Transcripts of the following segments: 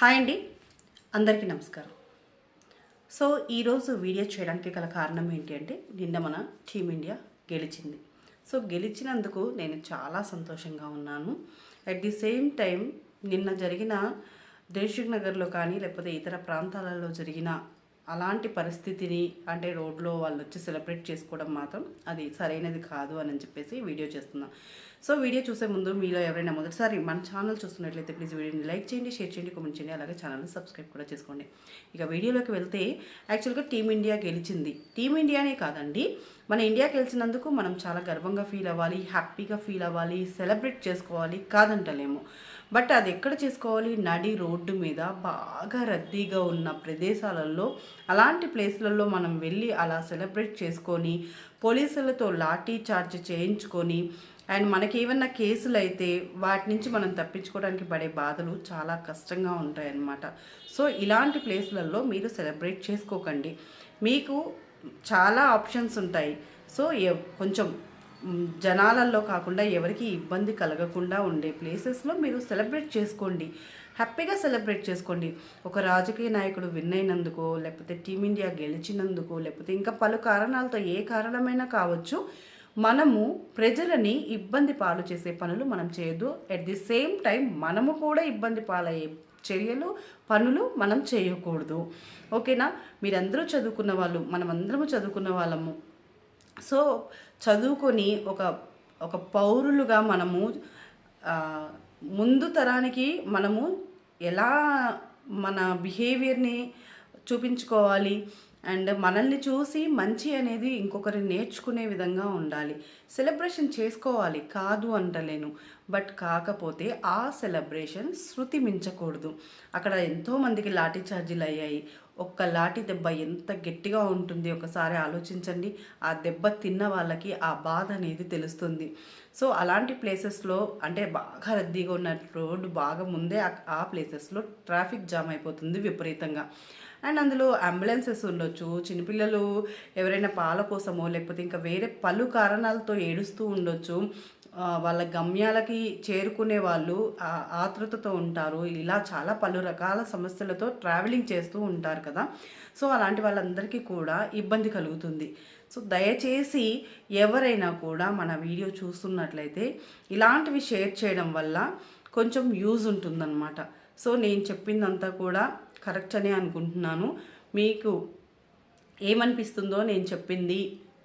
Hi అండి. అందరికీ నమస్కారం. సో ఈరోజు వీడియో చేయడానికి గల కారణం ఏంటి అంటే నిన్న మన టీమిండియా గెలిచింది. సో గెలిచినందుకు నేను చాలా సంతోషంగా ఉన్నాను. అట్ ది సేమ్ టైం నిన్న జరిగిన దిల్షుక్ నగర్లో కానీ లేకపోతే ఇతర ప్రాంతాలలో జరిగిన అలాంటి పరిస్థితిని అంటే రోడ్లో వాళ్ళు వచ్చి సెలబ్రేట్ చేసుకోవడం మాత్రం అది సరైనది కాదు అని చెప్పేసి వీడియో చేస్తున్నాం. సో వీడియో చూసే ముందు మీలో ఎవరైనా మొదటిసారి మన ఛానల్ చూస్తున్నట్లయితే ప్లీజ్ వీడియోని లైక్ చేయండి షేర్ చేయండి కామెంట్ చేయండి అలాగే ఛానల్ని సబ్స్క్రైబ్ కూడా చేసుకోండి. ఇక వీడియోలోకి వెళ్తే యాక్చువల్గా టీమిండియా గెలిచింది. టీమిండియానే కాదండి. మన ఇండియా గెలిచినందుకు మనం చాలా గర్వంగా ఫీల్ అవ్వాలి హ్యాపీగా ఫీల్ అవ్వాలి సెలబ్రేట్ చేసుకోవాలి కాదంటలేము. బట్ అది ఎక్కడ చేసుకోవాలి? నడి రోడ్డు మీద బాగా రద్దీగా ఉన్న ప్రదేశాలలో అలాంటి ప్లేస్లలో మనం వెళ్ళి అలా సెలబ్రేట్ చేసుకొని పోలీసులతో లాఠీ చార్జ్ చేయించుకొని అండ్ మనకి ఏమన్నా కేసులు అయితే వాటి నుంచి మనం తప్పించుకోవడానికి పడే బాధలు చాలా కష్టంగా ఉంటాయన్నమాట. సో ఇలాంటి ప్లేస్లలో మీరు సెలబ్రేట్ చేసుకోకండి. మీకు చాలా ఆప్షన్స్ ఉంటాయి. సో కొంచెం జనాలల్లో కాకుండా ఎవరికి ఇబ్బంది కలగకుండా ఉండే ప్లేసెస్లో మీరు సెలబ్రేట్ చేసుకోండి. హ్యాపీగా సెలబ్రేట్ చేసుకోండి. ఒక రాజకీయ నాయకుడు విన్ అయినందుకో లేకపోతే టీమిండియా గెలిచినందుకు లేకపోతే ఇంకా పలు కారణాలతో ఏ కారణమైనా కావచ్చు మనము ప్రజలని ఇబ్బంది పాలు చేసే పనులు మనం చేయొద్దు. అట్ ది సేమ్ టైం మనము కూడా ఇబ్బంది పాలయ్యే చర్యలు పనులు మనం చేయకూడదు. ఓకేనా? మీరందరూ చదువుకున్న వాళ్ళు మనమందరము చదువుకున్న వాళ్ళము. సో చదువుకొని ఒక ఒక పౌరులుగా మనము ముందు తరానికి మనము ఎలా మన బిహేవియర్ని చూపించుకోవాలి అండ్ మనల్ని చూసి మంచి అనేది ఇంకొకరిని నేర్చుకునే విధంగా ఉండాలి. సెలబ్రేషన్ చేసుకోవాలి. కాదు అంటలేను. బట్ కాకపోతే ఆ సెలబ్రేషన్ శృతి మించకూడదు. అక్కడ ఎంతోమందికి లాఠీ ఛార్జీలు అయ్యాయి. ఒక్క లాఠీ దెబ్బ ఎంత గట్టిగా ఉంటుంది ఒకసారి ఆలోచించండి. ఆ దెబ్బ తిన్న వాళ్ళకి ఆ బాధ అనేది తెలుస్తుంది. సో అలాంటి ప్లేసెస్లో అంటే బాగా రద్దీగా ఉన్న రోడ్డు బాగా ముందే ఆ ప్లేసెస్లో ట్రాఫిక్ జామ్ అయిపోతుంది విపరీతంగా. అండ్ అందులో అంబులెన్సెస్ ఉండొచ్చు చిన్నపిల్లలు ఎవరైనా పాల కోసమో లేకపోతే ఇంకా వేరే పలు కారణాలతో ఏడుస్తూ ఉండొచ్చు. వాళ్ళ గమ్యాలకి చేరుకునే వాళ్ళు ఆతృతతో ఉంటారు. ఇలా చాలా పలు రకాల సమస్యలతో ట్రావెలింగ్ చేస్తూ ఉంటారు కదా. సో అలాంటి వాళ్ళందరికీ కూడా ఇబ్బంది కలుగుతుంది. సో దయచేసి ఎవరైనా కూడా మన వీడియో చూస్తున్నట్లయితే ఇలాంటివి షేర్ చేయడం వల్ల కొంచెం యూజ్ ఉంటుందన్నమాట. సో నేను చెప్పిందంతా కూడా కరెక్ట్ అనే అనుకుంటున్నాను. మీకు ఏమనిపిస్తుందో నేను చెప్పింది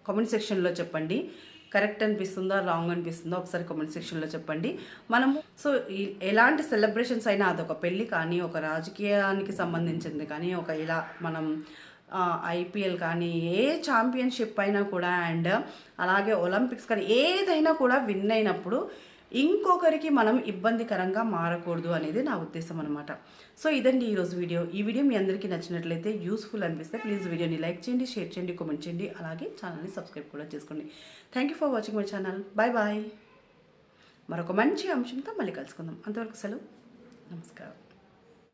కామెంట్ సెక్షన్లో చెప్పండి. కరెక్ట్ అనిపిస్తుందా రాంగ్ అనిపిస్తుందో ఒకసారి కామెంట్ సెక్షన్లో చెప్పండి. మనము సో ఎలాంటి సెలబ్రేషన్స్ అయినా అదొక పెళ్ళి కానీ ఒక రాజకీయానికి సంబంధించింది కానీ ఒక ఇలా మనం ఐపీఎల్ కానీ ఏ ఛాంపియన్షిప్ అయినా కూడా అండ్ అలాగే ఒలింపిక్స్ కానీ ఏదైనా కూడా విన్ అయినప్పుడు ఇంకొకరికి మనం ఇబ్బందికరంగా మారకూడదు అనేది నా ఉద్దేశం అనమాట సో ఇదండి ఈరోజు వీడియో. ఈ వీడియో మీ అందరికీ నచ్చినట్లయితే యూస్ఫుల్ అనిపిస్తే ప్లీజ్ వీడియోని లైక్ చేయండి షేర్ చేయండి కామెంట్ చేయండి. అలాగే ఛానల్ని సబ్స్క్రైబ్ కూడా చేసుకోండి. Thank you for watching my channel bye bye మరొక మంచి అంశంతో మళ్ళీ కలుసుకుందాం. అంతవరకు సెలవు. నమస్కారం.